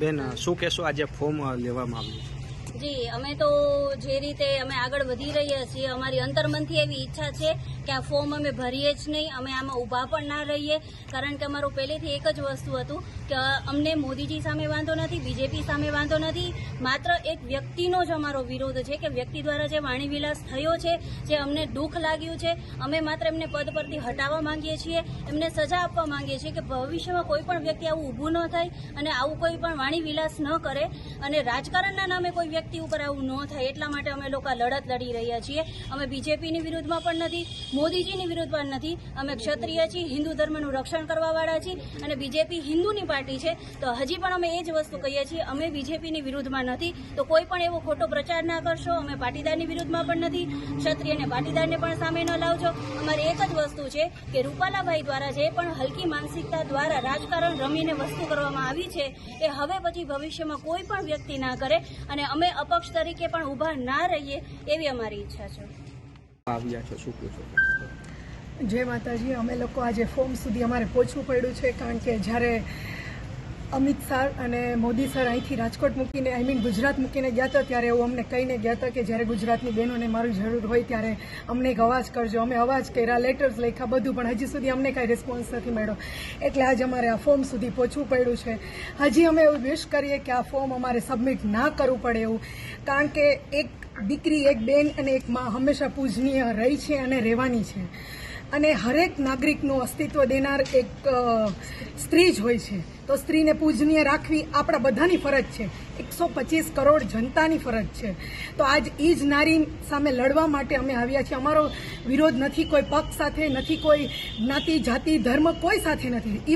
બેન શું કહેશો? આજે ફોર્મ લેવામાં આવ્યું છે. જી, અમે તો જે રીતે અમે આગળ વધી રહ્યા છીએ, અમારી અંતર્મનથી એવી ઈચ્છા છે કે આ ફોર્મ અમે ભરીએ જ નહીં, અમે આમાં ઊભા પણ ના રહીએ. કારણ કે અમારું પહેલેથી એક જ વસ્તુ હતું કે અમને મોદીજી સામે વાંધો નથી, બીજેપી સામે વાંધો નથી. માત્ર એક વ્યક્તિનો જ અમારો વિરોધ છે કે વ્યક્તિ દ્વારા જે વાણીવિલાસ થયો છે, જે અમને દુઃખ લાગ્યું છે, અમે માત્ર એમને પદ પરથી હટાવવા માંગીએ છીએ, એમને સજા આપવા માંગીએ છીએ કે ભવિષ્યમાં કોઈ પણ વ્યક્તિ આવું ઊભું ન થાય અને આવું કોઈ પણ વાણીવિલાસ ન કરે. અને રાજકારણના નામે કોઈ વ્યક્તિ ઉપર આવું ન થાય એટલા માટે અમે લોકો લડત લડી રહ્યા છીએ. અમે બીજેપીની વિરુદ્ધમાં પણ નથી, મોદીજીની વિરુદ્ધમાં નથી. અમે ક્ષત્રિય છીએ, હિન્દુ ધર્મનું રક્ષણ કરવાવાળા છીએ અને બીજેપી હિન્દુની પાર્ટી છે. તો હજી પણ અમે એ જ વસ્તુ કહીએ છીએ, અમે બીજેપીની વિરુદ્ધમાં નથી. તો કોઈ પણ એવો ખોટો પ્રચાર ના કરશો, અમે પાટીદારની વિરુદ્ધમાં પણ નથી. ક્ષત્રિયને પાટીદારને પણ સામે ન લાવજો. અમારી એક જ વસ્તુ છે કે રૂપાલાભાઈ દ્વારા જે પણ હલકી માનસિકતા દ્વારા રાજકારણ રમીને વસ્તુ કરવામાં આવી છે, એ હવે પછી ભવિષ્યમાં કોઈ પણ વ્યક્તિ ના કરે. અને અમે અપક્ષ તરીકે પણ ઊભા ના રહીએ એવી અમારી ઈચ્છા છે. આવ્યા છો શું કહો જય માતાજી અમે લોકો આજે ફોર્મ સુધી અમારે પહોંચવું પડ્યું છે કારણ કે જ્યારે અમિત સર અને મોદી સર અહીંથી રાજકોટ મૂકીને આઈ મીન ગુજરાત મૂકીને ગયા હતા. ત્યારે એવું અમને કહીને ગયા હતા કે જ્યારે ગુજરાતની બહેનોને મારી જરૂર હોય ત્યારે અમને એક અવાજ કરજો. અમે અવાજ કર્યા લેટર્સ લખ્યા, બધું. પણ હજી સુધી અમને કાંઈ રિસ્પોન્સ નથી મળ્યો. એટલે આજે અમારે આ ફોર્મ સુધી પહોંચવું પડ્યું છે. હજી અમે એવું વિશ કરીએ કે આ ફોર્મ અમારે સબમિટ ના કરવું પડે એવું. કારણ કે એક દીકરી, એક બેન અને એક માં હંમેશા પૂજનીય રહી છે અને રહેવાની છે. અને હરેક નાગરિકનું અસ્તિત્વ દેનાર એક સ્ત્રી જ હોય છે. તો સ્ત્રીને પૂજનીય રાખવી આપણા બધાની ફરજ છે. એકસો પચીસ કરોડ જનતાની ફરજ છે. તો આજ એ જ નારી સામે લડવા માટે અમે આવ્યા છીએ. અમારો વિરોધ નથી કોઈ પક્ષ સાથે, નથી કોઈ જ્ઞાતિ, જાતિ, ધર્મ કોઈ સાથે નથી.